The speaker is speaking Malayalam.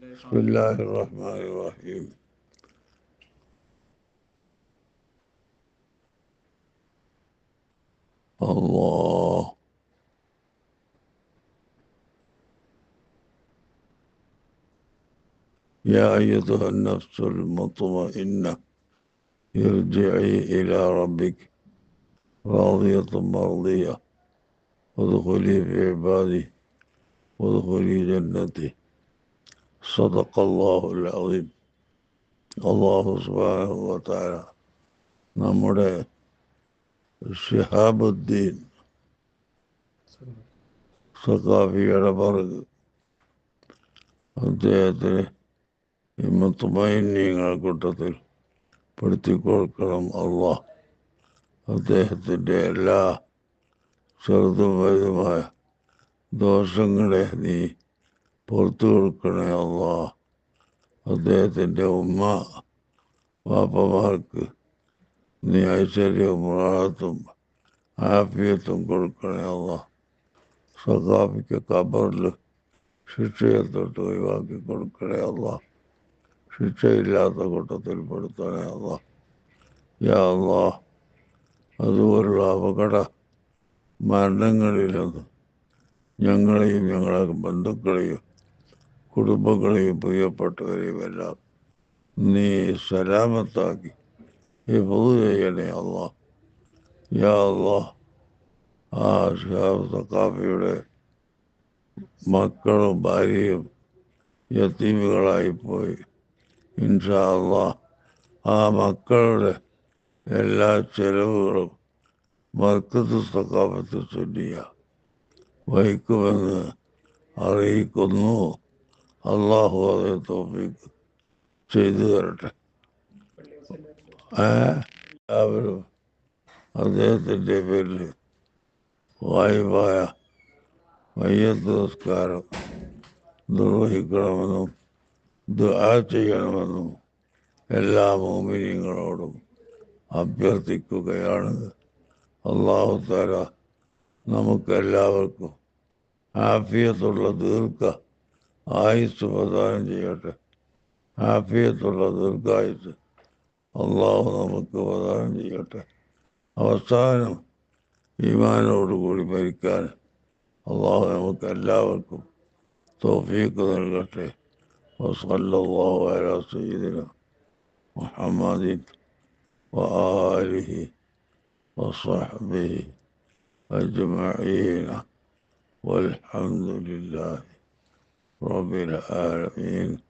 بسم الله الرحمن الرحيم. الله. يا أيتها النفس المطمئنة ارجعي إلى ربك راضية مرضية وادخلي في عبادي وادخلي جنتي صدق الله العظيم അള്ളാഹു സുബാന നമ്മുടെ ഷിഹാബുദ്ദീൻ സഖാഫിയുടെ പറക് അദ്ദേഹത്തിന് ഈ മുത്തുമൈന്യങ്ങൾ കൂട്ടത്തിൽ പെടുത്തിക്കൊടുക്കണം അള്ളാഹ് അദ്ദേഹത്തിൻ്റെ എല്ലാ ചെറുതും വലുതുമായ ദോഷങ്ങളെ നീ പുറത്തു കൊടുക്കണേ അള്ളാ. അദ്ദേഹത്തിന്റെ ഉമ്മ വാപ്പമാർക്ക് നീ ഐശ്വര്യവും റാഹത്തും ആഫിയത്തും കൊടുക്കണേ അള്ളാ. സഖാഫിക്ക് കബറിൽ ശിക്ഷയെ തൊട്ട് ഒഴിവാക്കി കൊടുക്കണേ അള്ളാ. ശിക്ഷയില്ലാത്ത കൂട്ടത്തിൽ പെടുത്തണേ അള്ളാ. യാ അള്ളാ അതുപോലുള്ള അപകട മരണങ്ങളിലൊന്നും ഞങ്ങളെയും ഞങ്ങളുടെ ബന്ധുക്കളെയും കുടുംബങ്ങളെയും പ്രിയപ്പെട്ടവരെയും എല്ലാം നീ സലാമത്താക്കി. ഈ പൊതു ചെയ്യണേ അള്ളാ യാ അള്ളാ ആ ഷാബ് സക്കാഫിയുടെ മക്കളും ഭാര്യയും യത്തീമുകളായിപ്പോയി ഇൻഷാ അള്ളാ ആ മക്കളുടെ എല്ലാ ചെലവുകളും മർക്കത്ത് സക്കാഫത്ത് ചൊല്ലിയ വഹിക്കുമെന്ന് അറിയിക്കുന്നു. അള്ളാഹു അതേ തോഫിക്ക് ചെയ്തു തരട്ടെ. എല്ലാവരും അദ്ദേഹത്തിന്റെ പേരിൽ വായുവായ മയ്യത്ത് നമസ്കാരം നിർവഹിക്കണമെന്നും ദുആ ചെയ്യണമെന്നും എല്ലാ മോമിനിയങ്ങളോടും അഭ്യർത്ഥിക്കുകയാണ്. അള്ളാഹു താര നമുക്കെല്ലാവർക്കും ആഫിയത്തുള്ള ദീർഘ ആയുസ് പ്രദാനം ചെയ്യട്ടെ ആഫിയത്തുള്ള ദീർഘായുസ് അള്ളാഹു നമുക്ക് പ്രദാനം ചെയ്യട്ടെ അവസാനം ഈമാനോടുകൂടി മരിക്കാൻ അള്ളാഹു നമുക്ക് എല്ലാവർക്കും തോഫീക്ക് നൽകട്ടെ വസല്ലല്ലാഹു അലാ സയ്യിദിന മുഹമ്മദിൻ وآله وصحبه أجمعين والحمد لله رب العالمين.